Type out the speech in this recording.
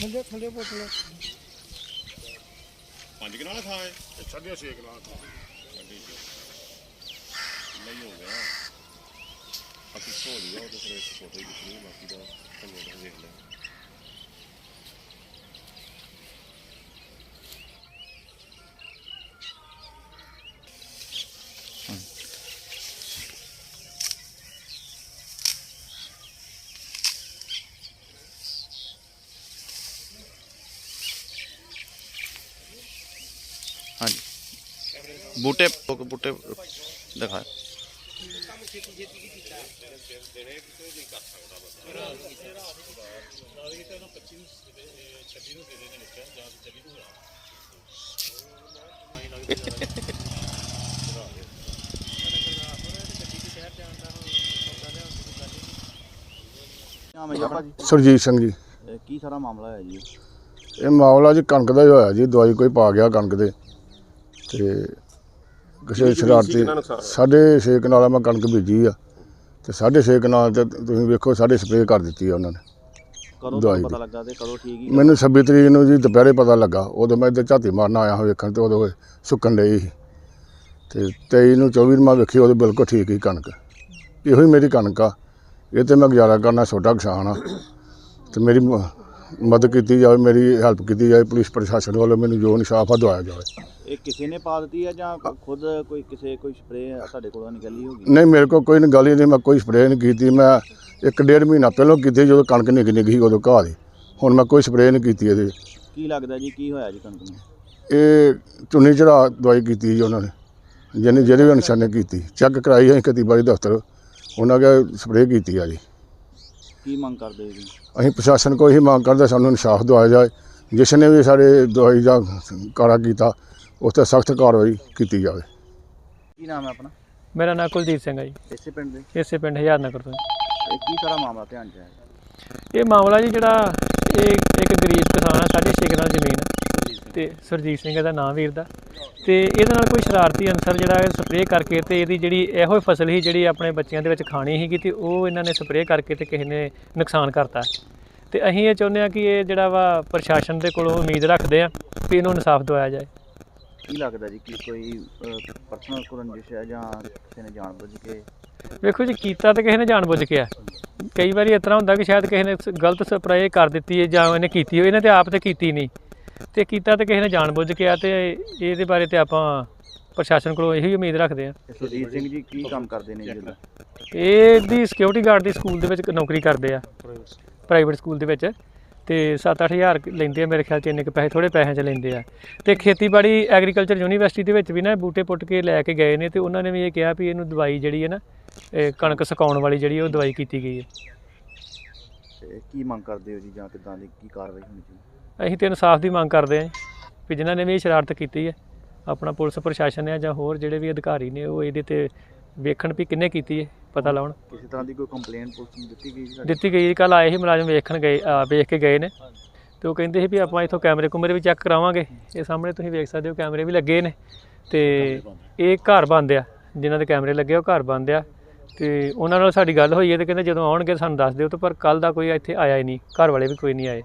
ਥੱਲੇ ਥੱਲੇ ਬੋਤਲ ਪੰਜ ਕਿਨਾਲਾ ਥਾਂ ਹੈ। ਸਾਢੇ ਛੇ ਕਨਾਲ ਤੋਂ ਨਹੀਂ ਹੋ ਗਿਆ। ਅਸੀਂ ਸੋ ਲਿਆ ਉਹ ਤੇ ਫਿਰ ਫੋਟੋ ਹੀ ਦਿਖਣੀ ਬਾਕੀ ਦਾ ਧੰਨੇ ਦਾ ਵੇਖ ਹਾਂਜੀ। ਬੂਟੇ ਬੂਟੇ ਦਿਖਾ ਨਾਮ ਹੈ ਜੀ ਆਪਣਾ ਜੀ ਸੁਰਜੀਤ ਸਿੰਘ ਜੀ। ਇਹ ਕੀ ਸਾਰਾ ਮਾਮਲਾ ਹੈ ਜੀ? ਇਹ ਮਾਮਲਾ ਜੀ ਕਣਕ ਦਾ ਹੀ ਹੋਇਆ ਜੀ। ਦਵਾਈ ਕੋਈ ਪਾ ਗਿਆ ਕਣਕ ਦੇ ਤੇ ਕਿਸੇ ਸ਼ਰਾਰਤੀ ਸਾਢੇ ਛੇ ਕਨਾਲਾਂ ਮੈਂ ਕਣਕ ਬੀਜੀ ਆ। ਤੇ ਸਾਢੇ ਛੇ ਕਨਾਲ ਤੇ ਤੁਸੀਂ ਵੇਖੋ ਸਾਡੇ ਸਪਰੇਅ ਕਰ ਦਿੱਤੀ ਆ ਉਹਨਾਂ ਨੇ। ਕਦੋਂ ਤੁਹਾਨੂੰ ਪਤਾ। ਲੱਗਾ ਤੇ ਕਦੋਂ ਠੀਕ ਹੀ? ਮੈਨੂੰ 26 ਤਰੀਕ ਨੂੰ ਜੀ ਦੁਪਹਿਰੇ ਪਤਾ ਲੱਗਾ। ਉਦੋਂ ਮੈਂ ਇੱਧਰ ਝਾਤੀ ਮਾਰਨ ਆਇਆ ਹਾਂ ਵੇਖਣ ਤੇ ਉਦੋਂ ਇਹ ਸੁੱਕਣ ਸੀ। ਤੇ 23 ਨੂੰ 24 ਨੂੰ ਮੈਂ ਵੇਖੀ ਉਦੋਂ ਬਿਲਕੁਲ ਠੀਕ ਹੀ ਕਣਕ। ਇਹੋ ਹੀ ਮੇਰੀ ਕਣਕ ਆ। ਇਹ ਤੇ ਮੈਂ ਗੁਜ਼ਾਰਾ ਕਰਨਾ ਛੋਟਾ ਕਿਸਾਨ ਆ। ਤੇ ਮੇਰੀ ਮ- ਮਦਦ ਕੀਤੀ ਜਾਵੇ ਮੇਰੀ ਹੈਲਪ ਕੀਤੀ ਜਾਵੇ ਪੁਲਿਸ ਪ੍ਰਸ਼ਾਸਨ ਵੱਲੋਂ ਮੈਨੂੰ ਜੋ ਇਨਸਾਫ ਆ ਦਵਾਇਆ ਜਾਵੇ। ਇਹ ਕਿਸੇ ਨੇ ਪਾ ਦਿੱਤੀ ਹੈ ਜਾਂ ਖੁਦ ਕੋਈ ਕਿਸੇ ਕੋਈ ਸਪਰੇਅ ਤੁਹਾਡੇ ਕੋਲੋਂ ਨਿਕਲੀ ਹੋਗੀ ਨਹੀਂ ਮੇਰੇ ਕੋਲ ਕੋਈ ਗੱਲ ਹੀ ਨਹੀਂ ਮੈਂ ਕੋਈ ਸਪਰੇਅ ਨਹੀਂ ਕੀਤੀ। ਮੈਂ ਇੱਕ ਡੇਢ ਮਹੀਨਾ ਪਹਿਲਾਂ ਕੀਤੀ ਜਦੋਂ ਕਣਕ ਨਿੱਘ ਨਿੱਘ ਉਦੋਂ ਘਾਹ ਦੀ। ਹੁਣ ਮੈਂ ਕੋਈ ਸਪਰੇਅ ਨਹੀਂ ਕੀਤੀ ਇਹਦੇ। ਕੀ ਲੱਗਦਾ ਜੀ ਕੀ ਹੋਇਆ ਜੀ ਕਣਕ ਨੂੰ? ਇਹ ਚੁੰਨੀ ਚੜਾ ਦਵਾਈ ਕੀਤੀ ਜੀ ਉਹਨਾਂ ਨੇ। ਜਿਹਨੇ ਜਿਹੜੇ ਵੀ ਇਨਸਾਨ ਨੇ ਕੀਤੀ। ਚੈੱਕ ਕਰਾਈ ਹੈ ਖੇਤੀਬਾੜੀ ਦਫ਼ਤਰ। ਉਹਨਾਂ ਕੇ ਸਪਰੇਅ ਕੀਤੀ ਆ ਜੀ। ਕੀ ਮੰਗ ਕਰਦੇ ਹੋ ਜੀ? ਅਸੀਂ ਪ੍ਰਸ਼ਾਸਨ ਕੋਲ ਇਹੀ ਮੰਗ ਕਰਦੇ ਸਾਨੂੰ ਇਨਸਾਫ ਦਿਵਾਇਆ ਜਾਏ। ਜਿਸ ਨੇ ਵੀ ਸਾਡੇ ਦਵਾਈ ਦਾ ਕਾਰਾ ਕੀਤਾ ਉਸ ਤੇ ਸਖਤ ਕਾਰਵਾਈ ਕੀਤੀ ਜਾਵੇ। ਕੀ ਨਾਮ ਹੈ ਆਪਣਾ? ਮੇਰਾ ਨਾਂ ਕੁਲਦੀਪ ਸਿੰਘ ਹੈ ਜੀ। ਇਸੇ ਪਿੰਡ ਦੇ? ਇਸੇ ਪਿੰਡ ਹਜ਼ਾਰ ਨਗਰ ਤੋਂ ਇਹ ਕੀ ਸਾਰਾ ਮਾਮਲਾ ਧਿਆਨ ਚ ਹੈ ਇਹ ਮਾਮਲਾ ਜੀ ਜਿਹੜਾ ਇਹ ਇੱਕ ਗਰੀਬ ਕਿਸਾਨ ਆ ਸਾਢੇ ਛੇ ਕਨਾਲ ਜ਼ਮੀਨ ਤੇ ਸੁਰਜੀਤ ਸਿੰਘ ਦਾ ਨਾਮ ਵੀਰ ਦਾ। ਤੇ ਇਹਦੇ ਨਾਲ ਕੋਈ ਸ਼ਰਾਰਤੀ ਅਨਸਰ ਜਿਹੜਾ ਇਹ ਸਪਰੇਅ ਕਰਕੇ ਤੇ ਇਹਦੀ ਜਿਹੜੀ ਇਹੋ ਹੀ ਫਸਲ ਸੀ ਜਿਹੜੀ ਆਪਣੇ ਬੱਚਿਆਂ ਦੇ ਵਿੱਚ ਖਾਣੀ ਸੀਗੀ ਤੇ ਉਹ ਇਹਨਾਂ ਨੇ ਸਪਰੇਅ ਕਰਕੇ ਤੇ ਕਿਸੇ ਨੇ ਨੁਕਸਾਨ ਕਰਤਾ। ਤੇ ਅਸੀਂ ਇਹ ਚਾਹੁੰਦੇ ਆ ਕਿ ਇਹ ਜਿਹੜਾ ਵਾ ਪ੍ਰਸ਼ਾਸਨ ਦੇ ਕੋਲੋਂ ਉਮੀਦ ਰੱਖਦੇ ਆ ਕਿ ਇਹਨੂੰ ਇਨਸਾਫ ਦਿਵਾਇਆ ਜਾਏ। ਕੀ ਲੱਗਦਾ ਜੀ ਕਿ ਕੋਈ ਪਰਸਨਲ ਰੰਜਿਸ਼ ਹੈ ਜਾਂ ਕਿਸੇ ਨੇ ਜਾਣਬੁੱਝ ਕੇ? ਵੇਖੋ ਜੀ ਕੀਤਾ ਤਾਂ ਕਿਸੇ ਨੇ ਜਾਣਬੁੱਝ ਕੇ ਆ। ਕਈ ਵਾਰੀ ਇਸ ਤਰ੍ਹਾਂ ਹੁੰਦਾ ਕਿ ਸ਼ਾਇਦ ਕਿਸੇ ਨੇ ਗਲਤ ਸਪਰੇਅ ਕਰ ਦਿੱਤੀ ਹੈ ਜਾਂ ਇਹਨੇ ਕੀਤੀ ਹੋਈ ਇਹਨੇ ਤੇ ਆਪ ਤੇ ਕੀਤੀ ਨਹੀਂ। ਤੇ ਕੀਤਾ ਤਾਂ ਕਿਸੇ ਨੇ ਜਾਣਬੁੱਝ ਕੇ ਆ ਤੇ ਇਹਦੇ ਬਾਰੇ ਤੇ ਆਪਾਂ ਪ੍ਰਸ਼ਾਸਨ ਕੋਲੋਂ ਇਹੀ ਉਮੀਦ ਰੱਖਦੇ ਆ ਸੁਰਜੀਤ ਸਿੰਘ ਜੀ ਕੀ ਕੰਮ ਕਰਦੇ ਨੇ ਜੀ? ਇਹ ਦੀ ਸਿਕਿਉਰਿਟੀ ਗਾਰਡ ਦੀ ਸਕੂਲ ਦੇ ਵਿੱਚ ਨੌਕਰੀ ਕਰਦੇ ਆ। ਪ੍ਰਾਈਵੇਟ ਸਕੂਲ ਦੇ ਵਿੱਚ। ਤੇ 7-8000 ਲੈਂਦੇ ਆ ਮੇਰੇ ਖਿਆਲ ਚ ਇੰਨੇ ਕੁ ਪੈਸੇ ਥੋੜੇ ਪੈਸਿਆਂ ਚ ਲੈਂਦੇ ਆ। ਤੇ ਖੇਤੀਬਾੜੀ ਐਗਰੀਕਲਚਰ ਯੂਨੀਵਰਸਿਟੀ ਦੇ ਵਿੱਚ ਵੀ ਨਾ ਬੂਟੇ ਪੁੱਟ ਕੇ ਲੈ ਕੇ ਗਏ ਨੇ ਤੇ ਉਹਨਾਂ ਨੇ ਵੀ ਇਹ ਕਿਹਾ ਵੀ ਇਹਨੂੰ ਦਵਾਈ ਜਿਹੜੀ ਹੈ ਨਾ ਇਹ ਕਣਕ ਸੁਕਾਉਣ ਵਾਲੀ ਜਿਹੜੀ ਉਹ ਦਵਾਈ ਕੀਤੀ ਗਈ ਹੈ। ਤੇ ਕੀ ਮੰਗ ਕਰਦੇ ਹੋ ਜੀ ਜਾਂ ਕਿਦਾਂ ਦੀ ਕੀ ਕਾਰਵਾਈ ਹੋਣੀ ਚਾਹੀਦੀ? ਅਸੀਂ ਤੇ ਇਨਸਾਫ ਦੀ ਮੰਗ ਕਰਦੇ ਹਾਂ ਜੀ, ਵੀ ਜਿਨ੍ਹਾਂ ਨੇ ਵੀ ਇਹ ਸ਼ਰਾਰਤ ਕੀਤੀ ਹੈ ਆਪਣਾ ਪੁਲਿਸ ਪ੍ਰਸ਼ਾਸਨ ਹੈ ਜਾਂ ਹੋਰ ਜਿਹੜੇ ਵੀ ਅਧਿਕਾਰੀ ਨੇ ਉਹ ਇਹਦੇ ਤੇ ਵੇਖਣ ਵੀ ਕਿੰਨੇ ਕੀਤੀ ਹੈ। ਪਤਾ ਲਾਉਣ। ਕਿਸੇ ਤਰ੍ਹਾਂ ਦੀ ਕੋਈ ਕੰਪਲੇਂਟ ਪੁਲਿਸ ਨੂੰ ਦਿੱਤੀ ਗਈ ਤੁਹਾਡੀ? ਦਿੱਤੀ ਗਈ ਕੱਲ ਆਏ ਸੀ ਮੁਲਾਜ਼ਮ ਵੇਖਣ ਗਏ ਆ, ਵੇਖ ਕੇ ਗਏ ਨੇ। ਤੇ ਉਹ ਕਹਿੰਦੇ ਸੀ ਵੀ ਆਪਾਂ ਇਥੋਂ ਕੈਮਰੇ ਕੁਮਰੇ ਵੀ ਚੈੱਕ ਕਰਾਵਾਂਗੇ। ਇਹ ਸਾਹਮਣੇ ਤੁਸੀਂ ਵੇਖ ਸਕਦੇ ਹੋ ਕੈਮਰੇ ਵੀ ਲੱਗੇ ਨੇ। ਤੇ ਇਹ ਘਰ ਬੰਦ ਆ ਜਿਨ੍ਹਾਂ ਦੇ ਕੈਮਰੇ ਲੱਗੇ ਆ, ਉਹ ਘਰ ਬੰਦ ਆ। ਤੇ ਉਹਨਾਂ ਨਾਲ ਸਾਡੀ ਗੱਲ ਹੋਈ ਹੈ ਤੇ ਕਹਿੰਦੇ ਜਦੋਂ ਆਉਣਗੇ ਸਾਨੂੰ ਦੱਸ ਦਿਓ ਤੇ ਪਰ ਕੱਲ ਦਾ ਕੋਈ ਇੱਥੇ ਆਇਆ ਹੀ ਨਹੀਂ ਘਰ ਵਾਲੇ ਵੀ ਕੋਈ ਨਹੀਂ ਆਏ।